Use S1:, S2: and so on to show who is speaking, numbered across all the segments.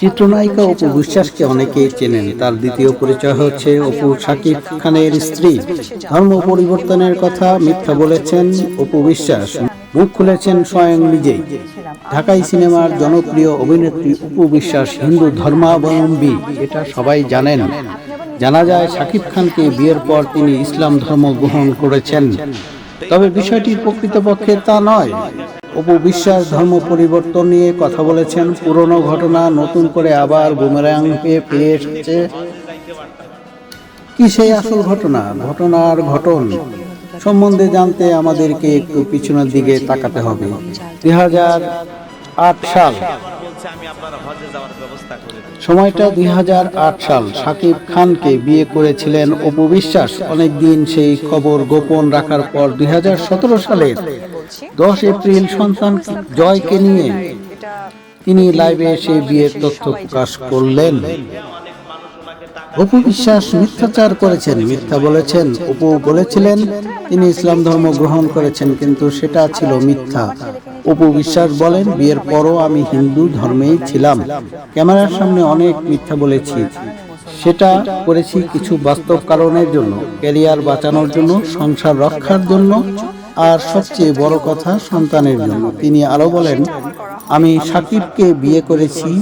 S1: চিত্রনায়িকা অপু বিশ্বাসকে অনেকেই চেনেন। তার দ্বিতীয় পরিচয় হচ্ছে অপু শাকিব খানের স্ত্রী। ধর্ম পরিবর্তনের কথা মিথ্যা বলেছেন অপু বিশ্বাস। মুখ খুলেছেন স্বয়ং নিজেই। ঢাকাই সিনেমার জনপ্রিয় অভিনেত্রী অপু বিশ্বাস হিন্দু ধর্মাবলম্বী এটা সবাই জানেন। জানা যায় শাকিব খানকে বিয়ের পর তিনি ইসলাম ধর্ম গ্রহণ করেছেন। তবে বিষয়টি প্রকৃতপক্ষে তা নয়। অপু বিশ্বাস ধর্ম পরিবর্তন নিয়ে কথা বলেছেন। পুরনো ঘটনা নতুন করে আবার বুমেরাং হয়ে এসেছে। কি সেই আসল ঘটনা? ঘটনার ঘটন সম্বন্ধে জানতে আমাদেরকে একটু পিছনের দিকে তাকাতে হবে। দুই হাজার আট সাল।
S2: সময়টা দু
S1: হাজার আট সাল। সাকিব খানকে বিয়ে করেছিলেন অপু বিশ্বাস অনেকদিন সেই খবর গোপন রাখার পর দুই সালের দশ এপ্রিল সন্তান জয়কে নিয়ে তিনি লাইভে এসে বিয়ের তথ্য প্রকাশ করলেন। অপু বিশ্বাস মিথ্যাচার করেছেন, মিথ্যা বলেছেন, অপু বলেছিলেন, তিনি ইসলাম ধর্ম গ্রহণ করেছেন, কিন্তু সেটা ছিল মিথ্যা। অপু বিশ্বাস বলেন, বিয়ের পরও আমি হিন্দু ধর্মেই ছিলাম। ক্যামেরার সামনে অনেক মিথ্যা বলেছি। সেটা করেছি কিছু বাস্তব কারণের জন্য ক্যারিয়ার বাঁচানোর জন্য, সংসার রক্ষার জন্য আর সবচেয়ে বড় কথা সন্তানের জন্য। তিনি আরও বলেন, আমি সাকিবকে বিয়ে করেছি।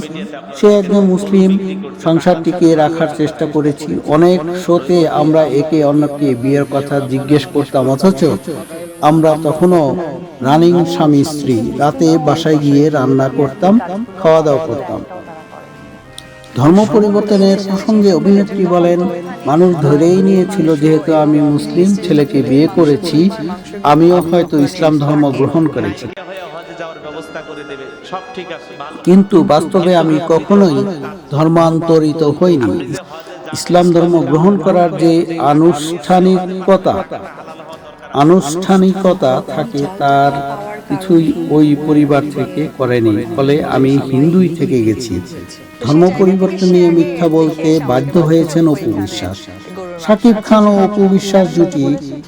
S1: সে একজন মুসলিম। সংসারটিকে রাখার চেষ্টা করেছি। অনেক শোতে আমরা একে অন্যকে বিয়ের কথা জিজ্ঞেস করতাম। অথচ আমরা তখনও রানিং স্বামী স্ত্রী। রাতে বাসায় গিয়ে রান্না করতাম খাওয়া দাওয়া করতাম। ধর্ম পরিবর্তনের প্রসঙ্গে অভিনেত্রী বলেন, মানুষ ধরেই নিয়েছিল, যেহেতু আমি মুসলিম ছেলেকে বিয়ে করেছি, আমিও হয়তো ইসলাম ধর্ম গ্রহণ করেছি। কিন্তু বাস্তবে আমি কখনোই ধর্মান্তরিত হইনি। ইসলাম ধর্ম গ্রহণ করার যে আনুষ্ঠানিকতা আনুষ্ঠানিকতা থাকে তার কিছুই ওই পরিবার থেকে করেনি। ফলে আমি হিন্দুই থেকে গেছি। ধর্ম পরিবর্তন নিয়ে মিথ্যা বলতে বাধ্য হয়েছেন অপু বিশ্বাস। শাকিব খান ও অপু বিশ্বাস জুটি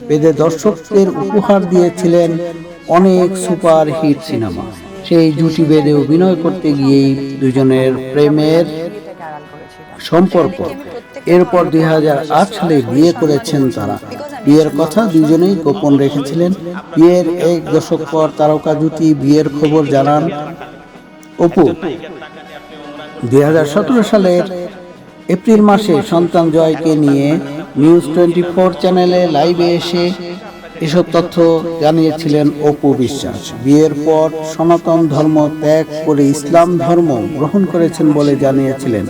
S1: বেদে দর্শকদের উপহার দিয়েছিলেন অনেক সুপার হিট সিনেমা। সেই জুটি বেদে অভিনয় করতে গিয়েই দুজনের প্রেমের সম্পর্ক। এরপর দুই হাজার আট সালে বিয়ে করেছেন তারা। বিয়ের কথা দুজনেই গোপন রেখেছিলেন। বিয়ের এক দশক পর তারকা জুটি বিয়ের খবর জানান অপু। দুই সালের এপ্রিল মাসে সন্তান জয়কে নিয়ে নিউজ টোয়েন্টি ফোর চ্যানেলে লাইভে এসে এসব তথ্য জানিয়েছিলেন অপু বিশ্বাস। বিয়ের পর সনাতন ধর্ম ত্যাগ করে ইসলাম ধর্ম গ্রহণ করেছেন বলে জানিয়েছিলেন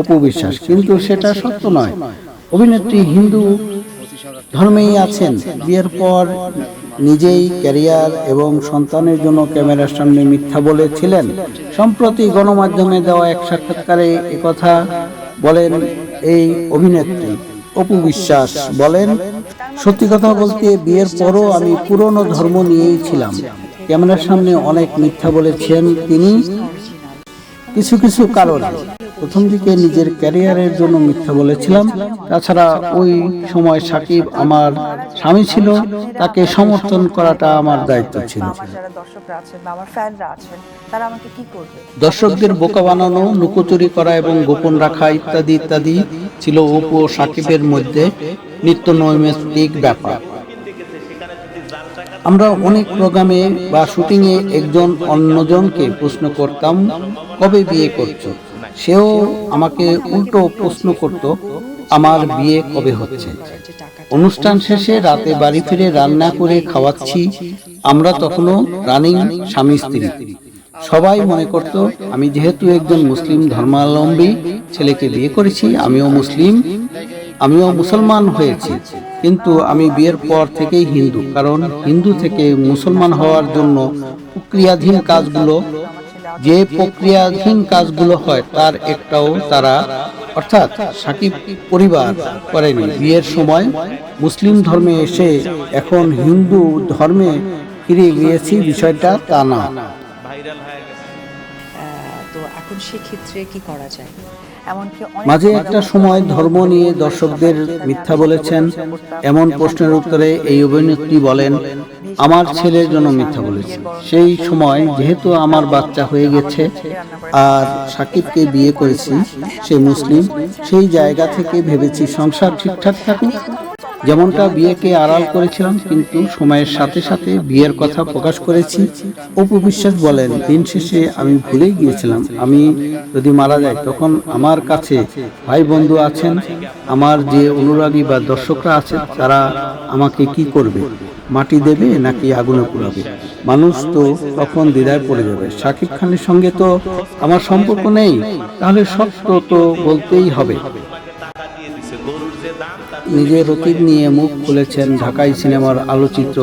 S1: অপু বিশ্বাস। কিন্তু সেটা সত্য নয়। অভিনেত্রী হিন্দু ধর্মেই আছেন। বিয়ের পর নিজেই ক্যারিয়ার এবং সন্তানের জন্য ক্যামেরার সামনে মিথ্যা বলেছিলেন। সম্প্রতি গণমাধ্যমে দেওয়া এক সাক্ষাৎকারে একথা বলেন এই অভিনেত্রী। অপু বিশ্বাস বলেন, সত্যি কথা বলতে বিয়ের পরও আমি পুরনো ধর্ম নিয়েই ছিলাম। ক্যামেরার সামনে অনেক মিথ্যা বলেছেন তিনি। কিছু কিছু কারণে। প্রথম দিকে নিজের ক্যারিয়ারের জন্য মিথ্যা বলেছিলাম। তাছাড়া ওই সময় সাকিব আমার স্বামী ছিল তাকে সমর্থন করাটা আমার দায়িত্ব ছিল। দর্শকদের বোকা বানানো লুকোচুরি করা এবং গোপন রাখা ইত্যাদি ইত্যাদি ছিল অপু ও সাকিবের মধ্যে নিত্য নৈমিত্তিক ব্যাপার। আমরা অনেক প্রোগ্রামে বা শুটিংয়ে একজন অন্যজনকে প্রশ্ন করতাম কবে বিয়ে করছ? সেও আমাকে উল্টো প্রশ্ন করত, আমার বিয়ে কবে হচ্ছে? অনুষ্ঠান শেষে রাতে বাড়ি ফিরে রান্না করে খাওয়াচ্ছি। আমরা তখনও রানিং স্বামী স্ত্রী। সবাই মনে করত, আমি যেহেতু একজন মুসলিম ধর্মাবলম্বী, ছেলেকে বিয়ে করেছি, আমিও মুসলিম, আমিও মুসলমান হয়েছি। কিন্তু আমি বিয়ের পর থেকেই হিন্দু, কারণ হিন্দু থেকে মুসলমান হওয়ার জন্য প্রক্রিয়াধীন কাজগুলো যে প্রক্রিয়াধীন কাজগুলো হয় তার একটাও তারা অর্থাৎ সাকিব পরিবার করেনি। বিয়ের সময় মুসলিম ধর্মে এসে এখন হিন্দু ধর্মে ফিরে গিয়েছি বিষয়টা তা না।
S2: ভাইরাল হয়ে গেছে।
S3: তো এখন সেক্ষেত্রে কি করা যায়?
S1: মাঝে একটা সময় ধর্ম নিয়ে দর্শকদের মিথ্যা বলেছেন এমন প্রশ্নের উত্তরে এই অভিনেত্রী বলেন আমার ছেলের জন্য মিথ্যা বলেছি। সেই সময় যেহেতু আমার বাচ্চা হয়ে গেছে আর সাকিবকে বিয়ে করেছি, সে মুসলিম, সেই জায়গা থেকে ভেবেছি সংসার ঠিকঠাক থাকুক। যেমনটা বিয়েকে আড়াল করেছিলাম, কিন্তু সময়ের সাথে সাথে বিয়ের কথা প্রকাশ করেছি। অপু বিশ্বাস বলেন, দিন শেষে আমি ভুলেই গিয়েছিলাম। আমি যদি মারা যাই, তখন আমার কাছে ভাই বন্ধু আছেন, আমার যে অনুরাগী বা দর্শকরা আছে, তারা আমাকে কি করবে? মাটি দেবে নাকি আগুনে পোড়াবে? মানুষ তো তখন দ্বিধায় পড়ে যাবে। শাকিব খানের সঙ্গে তো আমার সম্পর্ক নেই। তাহলে সত্য তো বলতেই হবে। নিজের অতীত নিয়ে মুখ খুলেছেন ঢাকাই সিনেমার আলোচিত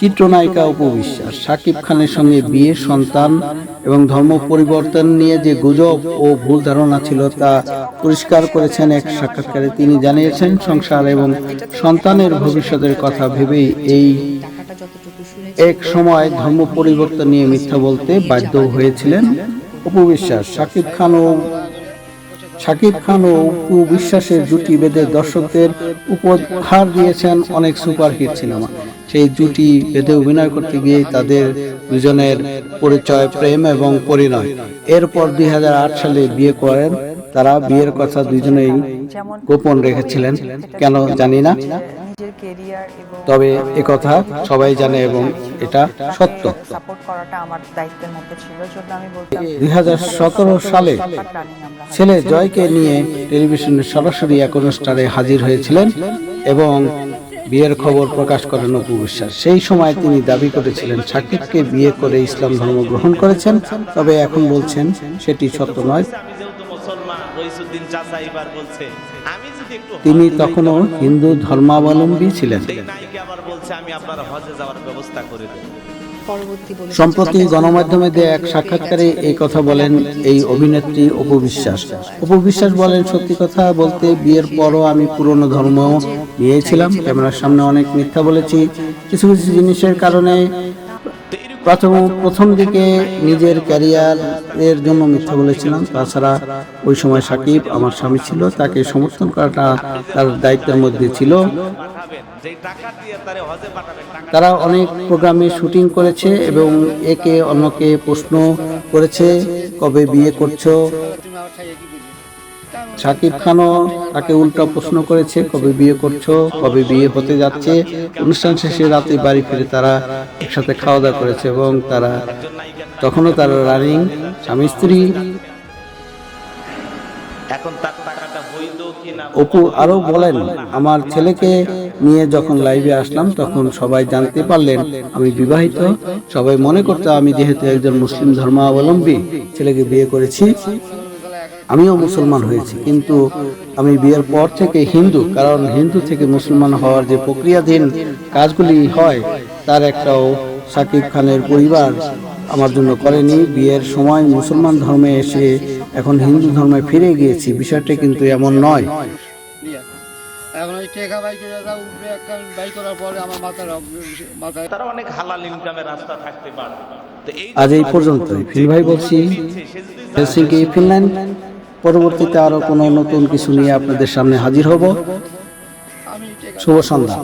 S1: চিত্রনায়িকা উপবিশ্বাস। বিশ্বাস শাকিব খানের সঙ্গে বিয়ে সন্তান এবং ধর্ম পরিবর্তন নিয়ে যে গুজব ও ভুল ধারণা ছিল তা পরিষ্কার করেছেন এক সাক্ষাৎকারে। তিনি জানিয়েছেন, সংসার এবং সন্তানের ভবিষ্যতের কথা ভেবেই এই এক সময় ধর্ম পরিবর্তন নিয়ে মিথ্যা বলতে বাধ্য হয়েছিলেন অপু বিশ্বাস। শাকিব খান ও শাকিব খান ও অপু বিশ্বাসের জুটি বেঁধে দর্শকদের উপহার দিয়েছেন অনেক সুপারহিট সিনেমা। সেই জুটি বেঁধে অভিনয় করতে গিয়ে তাদের দুজনের পরিচয়, প্রেম এবং পরিণয়। এরপর দুই হাজার আট সালে বিয়ে করেন তারা বিয়ের কথা দুজনেই গোপন রেখেছিলেন। কেন জানি না। তবে কথা সবাই জানে এবং এটা সত্য।
S3: সাপোর্ট করাটা আমার দায়িত্বের মধ্যে ছিল জন্য আমি বলতাম
S1: দুই সালে ছেলে জয়কে নিয়ে টেলিভিশনের সরাসরি এক অনুষ্ঠানে হাজির হয়েছিলেন এবং বিয়ের খবর প্রকাশ করেন অপু বিশ্বাস। সেই সময় তিনি দাবি করেছিলেন, সাকিবকে বিয়ে করে ইসলাম ধর্ম গ্রহণ করেছেন, তবে এখন বলছেন সেটি সত্য নয়।
S2: বলছে। আমি যদি একটু
S1: তিনি তখনও হিন্দু ধর্মাবলম্বী ছিলেন।
S2: আবার বলছে আমি আপনার হজে যাওয়ার ব্যবস্থা করে দেব।
S1: সম্প্রতি গণমাধ্যমে দেয়া এক সাক্ষাৎকারে এই কথা বলেন এই অভিনেত্রী অপু বিশ্বাস অপু বিশ্বাস বলেন সত্যি কথা বলতে বিয়ের পরও আমি পুরনো ধর্ম নিয়েছিলাম। ক্যামেরার সামনে অনেক মিথ্যা বলেছি। কিছু কিছু জিনিসের কারণে প্রথম প্রথম দিকে নিজের ক্যারিয়ারের জন্য মিথ্যা বলেছিলাম। তাছাড়া ওই সময় সাকিব আমার স্বামী ছিল, তাকে সমর্থন করাটা তার দায়িত্বের মধ্যে ছিল।
S2: তারা
S1: অনেক প্রোগ্রামে শুটিং করেছে এবং একে অন্যকে প্রশ্ন করেছে, কবে বিয়ে করছ? শাকিব খানও তাকে উল্টা প্রশ্ন করেছে কবে বিয়ে করছ? কবে বিয়ে হতে যাচ্ছে? অনুষ্ঠান শেষে রাতে বাড়ি ফিরে তারা একসাথে খাওয়া দাওয়া করেছে এবং তারা তখনও তারা রানিং স্বামী স্ত্রী। অপু আরও বলেন আমার ছেলেকে নিয়ে যখন লাইভে আসলাম তখন সবাই জানতে পারলেন আমি বিবাহিত। সবাই মনে করতো আমি যেহেতু একজন মুসলিম ধর্মাবলম্বী ছেলেকে বিয়ে করেছি। আমিও মুসলমান হয়েছি কিন্তু আমি বিয়ের পর থেকে হিন্দু কারণ হিন্দু থেকে মুসলমান হওয়ার যে প্রক্রিয়াধীন কাজগুলি হয় তার একটাও সাকিব খানের পরিবার আমার জন্য করেনি। বিয়ের সময় মুসলমান ধর্মে এসে এখন হিন্দু ধর্মে ফিরে গিয়েছি বিষয়টা কিন্তু এমন নয়।
S4: এখন ওই টেকা বাই উঠবে একটা বাই করার পরে আমার মাথার মাথায়
S2: তারা অনেক হালাল ইনকামের রাস্তা থাকতে পারে।
S1: আজ এই পর্যন্ত ফিল ভাই বলছি হেলসিঙ্কি ফিনল্যান্ড। পরবর্তীতে আরও কোনো নতুন কিছু নিয়ে আপনাদের সামনে হাজির হব। শুভ সন্ধ্যা।